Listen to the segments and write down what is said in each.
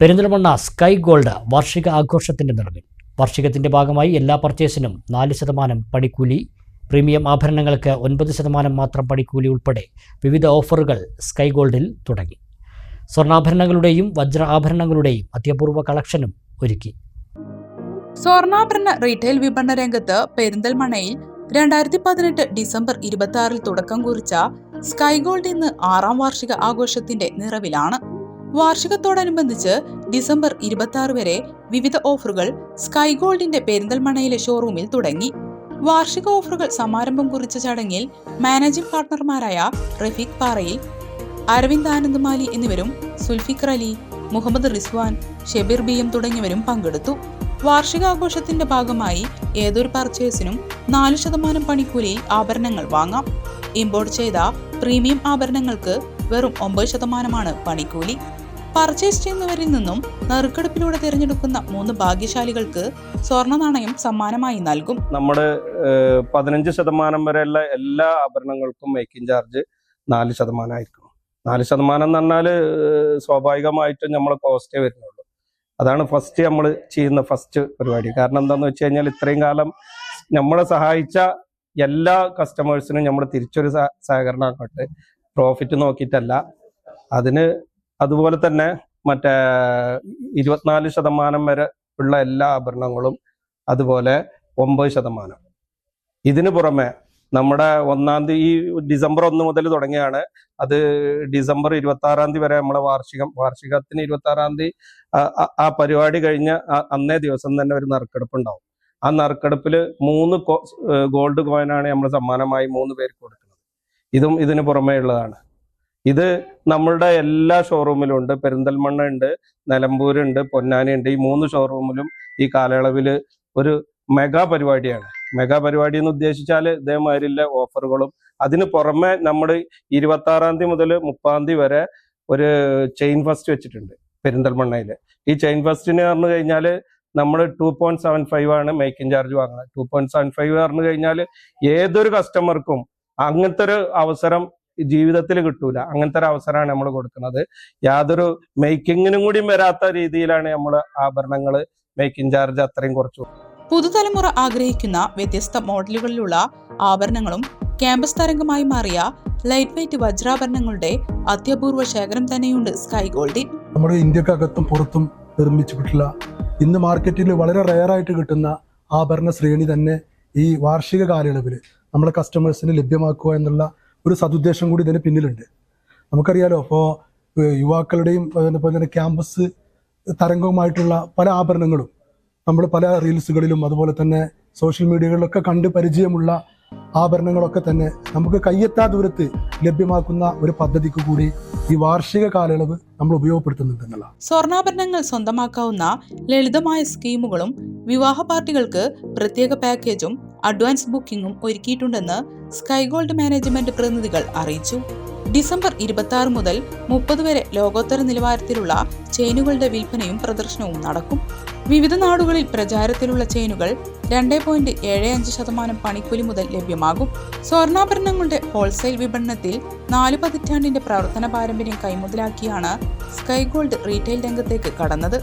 Perinthalmanna sky gold വാർഷിക ആഘോഷത്തിന്റെ നിറവിൽ. വാർഷികത്തിന്റെ ഭാഗമായി എല്ലാ പർച്ചേസിനും നാല് ശതമാനം പണിക്കൂലി പ്രീമിയം ആഭരണങ്ങൾക്ക് ഒൻപത് ശതമാനം മാത്രം പണിക്കൂലി ഉൾപ്പെടെ വിവിധ ഓഫറുകൾ സ്കൈ ഗോൾഡിൽ തുടങ്ങി. സ്വർണാഭരണങ്ങളുടെയും വജ്ര ആഭരണങ്ങളുടെയും അത്യപൂർവ കളക്ഷനും ഒരുക്കി. സ്വർണാഭരണ റീറ്റെയിൽ വിപണന രംഗത്ത് പെരിന്തൽമണ്ണയിൽ രണ്ടായിരത്തി പതിനെട്ട് ഡിസംബർ ഇരുപത്തി തുടക്കം കുറിച്ച സ്കൈ ഗോൾഡ് ഇന്ന് ആറാം വാർഷിക ആഘോഷത്തിന്റെ നിറവിലാണ്. വാർഷികത്തോടനുബന്ധിച്ച് ഡിസംബർ ഇരുപത്തി ആറ് വരെ വിവിധ ഓഫറുകൾ സ്കൈ ഗോൾഡിന്റെ പെരിന്തൽമണയിലെ ഷോറൂമിൽ തുടങ്ങി. വാർഷിക ഓഫറുകൾ സമാരംഭം കുറിച്ച ചടങ്ങിൽ മാനേജിംഗ് പാർട്ണർമാരായ റഫീഖ് പാറയിൽ അരവിന്ദ് ആനന്ദ് മാലി എന്നിവരും സുൽഫിക്കർ അലി മുഹമ്മദ് റിസ്വാൻ ഷെബീർ ബി എം തുടങ്ങിയവരും പങ്കെടുത്തു. വാർഷികാഘോഷത്തിന്റെ ഭാഗമായി ഏതൊരു പർച്ചേസിനും നാല് ശതമാനം പണിക്കൂലിയിൽ ആഭരണങ്ങൾ വാങ്ങാം. ഇമ്പോർട്ട് ചെയ്ത പ്രീമിയം ആഭരണങ്ങൾക്ക് വെറും ഒമ്പത് ശതമാനമാണ് പണിക്കൂലി. പർച്ചേസ് ചെയ്യുന്നവരിൽ നിന്നും നറുക്കെടുപ്പിലൂടെ തിരഞ്ഞെടുക്കുന്ന മൂന്ന് ഭാഗ്യശാലികൾക്ക് സ്വർണ നാണയം സമ്മാനമായി നൽകും. നമ്മുടെ പതിനഞ്ച് ശതമാനം വരെയുള്ള എല്ലാ ആഭരണങ്ങൾക്കും മേക്കിംഗ് ചാർജ് നാല് ശതമാനമായിരിക്കും. നാല് ശതമാനം എന്ന് പറഞ്ഞാൽ സ്വാഭാവികമായിട്ടും നമ്മൾ കോസ്റ്റേ വരുന്നുള്ളൂ. അതാണ് ഫസ്റ്റ് നമ്മൾ ചെയ്യുന്ന ഫസ്റ്റ് പരിപാടി. കാരണം എന്താണെന്ന് വെച്ച് കഴിഞ്ഞാൽ ഇത്രയും കാലം നമ്മളെ സഹായിച്ച എല്ലാ കസ്റ്റമേഴ്സിനും നമ്മൾ തിരിച്ചൊരു സഹ- സഹകരണം ആക്കട്ടെ പ്രോഫിറ്റ് നോക്കിയിട്ടല്ല. അതിന് അതുപോലെ തന്നെ മറ്റേ ഇരുപത്തിനാല് ശതമാനം വരെ ഉള്ള എല്ലാ ആഭരണങ്ങളും അതുപോലെ ഒമ്പത് ശതമാനം. ഇതിനു പുറമെ നമ്മുടെ ഒന്നാം തീയതി ഈ ഡിസംബർ ഒന്ന് മുതൽ തുടങ്ങിയാണ് അത് ഡിസംബർ ഇരുപത്തി ആറാം തീയതി വരെ നമ്മളെ വാർഷികം വാർഷികത്തിന് ഇരുപത്തി ആറാം തീയതി ആ- പരിപാടി കഴിഞ്ഞ അന്നേ ദിവസം തന്നെ ഒരു നറുക്കെടുപ്പ് ഉണ്ടാവും. ആ നറുക്കെടുപ്പിൽ മൂന്ന് ഗോൾഡ് കോയിനാണ് നമ്മൾ സമ്മാനമായി മൂന്ന് പേർക്ക് കൊടുക്കുന്നത്. ഇതും ഇതിന് പുറമേ ഉള്ളതാണ്. ഇത് നമ്മളുടെ എല്ലാ ഷോറൂമിലും ഉണ്ട് പെരിന്തൽമണ്ണ ഉണ്ട് നിലമ്പൂരുണ്ട് പൊന്നാനി ഉണ്ട് ഈ മൂന്ന് ഷോറൂമിലും ഈ കാലയളവിൽ ഒരു മെഗാ പരിപാടിയാണ്. മെഗാ പരിപാടി എന്ന് ഉദ്ദേശിച്ചാൽ ഇതേമാതിരിയുള്ള ഓഫറുകളും അതിന് പുറമെ നമ്മൾ ഇരുപത്തി ആറാം തീയതി മുതൽ മുപ്പതാം തീയതി വരെ ഒരു ചെയിൻ ഫസ്റ്റ് വെച്ചിട്ടുണ്ട് പെരിന്തൽമണ്ണയിൽ ഈ ചെയിൻ ഫസ്റ്റിന് പറഞ്ഞു കഴിഞ്ഞാൽ നമ്മൾ ടു പോയിന്റ് സെവൻ ഫൈവ് ആണ് മേക്കിംഗ് ചാർജ് വാങ്ങുന്നത്. ടു പോയിന്റ് സെവൻ ഫൈവ് പറഞ്ഞു കഴിഞ്ഞാൽ ഏതൊരു കസ്റ്റമർക്കും അങ്ങനത്തെ ഒരു അവസരം ജീവിതത്തിൽ കിട്ടൂല. അങ്ങനത്തെ ഒരു അവസരമാണ് നമ്മൾ കൊടുക്കുന്നത്. യാതൊരു മേക്കിങ്ങിനും കൂടി വരാത്ത രീതിയിലാണ് നമ്മൾ ആഭരണങ്ങൾ മേക്കിംഗ് ചാർജ് അത്രയും കുറച്ചു പുതുതലമുറ ആഗ്രഹിക്കുന്ന വ്യത്യസ്ത മോഡലുകളിലുള്ള ആഭരണങ്ങളും ക്യാമ്പസ് തരംഗമായി മാറിയ ലൈറ്റ് വെയ്റ്റ് വജ്രാഭരണങ്ങളുടെ അത്യപൂർവ ശേഖരം തന്നെയുണ്ട് സ്കൈ ഗോൾഡിൽ നമ്മുടെ ഇന്ത്യക്കകത്തും പുറത്തും നിർമ്മിച്ചിട്ടുള്ള ഇന്ന് മാർക്കറ്റിൽ വളരെ റയറായിട്ട് കിട്ടുന്ന ആഭരണ ശ്രേണി തന്നെ ഈ വാർഷിക കാലയളവിൽ നമ്മുടെ കസ്റ്റമേഴ്സിന് ലഭ്യമാക്കുക എന്നുള്ള ഒരു സതുദ്ദേശം കൂടി ഇതിന് പിന്നിലുണ്ട്. നമുക്കറിയാലോ അപ്പോൾ യുവാക്കളുടെയും അതുപോലെ തന്നെ ക്യാമ്പസ് തരംഗവുമായിട്ടുള്ള പല ആഭരണങ്ങളും നമ്മൾ പല റീൽസുകളിലും അതുപോലെ തന്നെ സോഷ്യൽ മീഡിയകളിലൊക്കെ കണ്ട് പരിചയമുള്ള ആഭരണങ്ങളൊക്കെ തന്നെ നമുക്ക് കയ്യെത്താ ദൂരത്ത് ലഭ്യമാക്കുന്ന ഒരു പദ്ധതിക്ക് കൂടി ഈ വാർഷിക കാലയളവ് നമ്മൾ ഉപയോഗപ്പെടുത്തുന്നുണ്ട് എന്നുള്ള സ്വർണാഭരണങ്ങൾ സ്വന്തമാക്കാവുന്ന ലളിതമായ സ്കീമുകളും വിവാഹ പാർട്ടികൾക്ക് പ്രത്യേക പാക്കേജും അഡ്വാൻസ് ബുക്കിംഗും ഒരുക്കിയിട്ടുണ്ടെന്ന് സ്കൈ ഗോൾഡ് മാനേജ്മെന്റ് പ്രതിനിധികൾ അറിയിച്ചു. ഡിസംബർ ഇരുപത്തി ആറ് മുതൽ മുപ്പത് വരെ ലോകോത്തര നിലവാരത്തിലുള്ള ചെയിനുകളുടെ വിൽപ്പനയും പ്രദർശനവും നടക്കും. വിവിധ നാടുകളിൽ പ്രചാരത്തിലുള്ള ചെയിനുകൾ രണ്ട് പോയിന്റ് ഏഴ് അഞ്ച് ശതമാനം പണിക്കൂലി മുതൽ ലഭ്യമാകും. സ്വർണാഭരണങ്ങളുടെ ഹോൾസെയിൽ വിപണനത്തിൽ നാല് പതിറ്റാണ്ടിന്റെ പ്രവർത്തന പാരമ്പര്യം കൈമുതലാക്കിയാണ് സ്കൈ ഗോൾഡ് റീറ്റെയിൽ രംഗത്തേക്ക് കടന്നത്.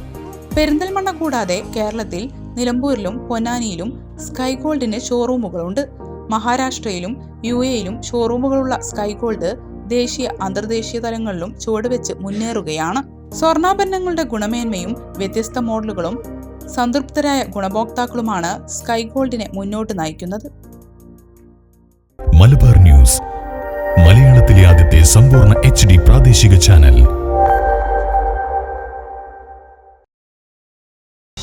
പെരിന്തൽമണ്ണ കൂടാതെ കേരളത്തിൽ നിലമ്പൂരിലും പൊന്നാനിയിലും സ്കൈ ഗോൾഡിന് ഷോറൂമുകളുണ്ട് മഹാരാഷ്ട്രയിലും യു എയിലും ഷോറൂമുകളുള്ള സ്കൈ ഗോൾഡ് ദേശീയ അന്തർദേശീയ തലങ്ങളിലും ചുവടുവെച്ച് മുന്നേറുകയാണ്. സ്വർണാഭരണങ്ങളുടെ ഗുണമേന്മയും വ്യത്യസ്ത മോഡലുകളും സംതൃപ്തരായ ഗുണഭോക്താക്കളുമാണ് സ്കൈ ഗോൾഡിനെ മുന്നോട്ട് നയിക്കുന്നത്. മലബാർ ന്യൂസ് മലയാളത്തിലെ ആദ്യത്തെ സമ്പൂർണ എച്ച് പ്രാദേശിക channel.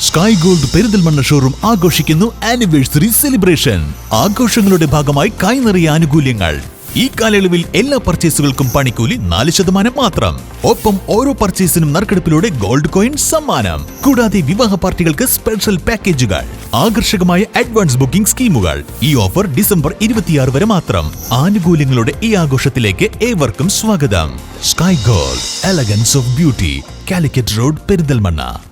Sky Gold Perinthalmanna showroom ആഘോഷിക്കുന്നു ആനിവേഴ്സറി സെലിബ്രേഷൻ ആഘോഷങ്ങളുടെ ഭാഗമായി കൈനിറിയ ആനുകൂല്യങ്ങൾ. ഈ കാലയളവിൽ എല്ലാ പർച്ചേസുകൾക്കും പണിക്കൂലി നാല് ശതമാനം മാത്രം. ഒപ്പം ഓരോ പർച്ചേസിനും നറുക്കെടുപ്പിലൂടെ ഗോൾഡ് കോയിൻ സമ്മാനം. കൂടാതെ വിവാഹ പാർട്ടികൾക്ക് സ്പെഷ്യൽ പാക്കേജുകൾ ആകർഷകമായ അഡ്വാൻസ് ബുക്കിംഗ് സ്കീമുകൾ. ഈ ഓഫർ ഡിസംബർ ഇരുപത്തിയാറ് വരെ മാത്രം. ആനുകൂല്യങ്ങളുടെ ഈ ആഘോഷത്തിലേക്ക് ഏവർക്കും സ്വാഗതം. Sky Gold elegance of beauty Calicut road Perinthalmanna.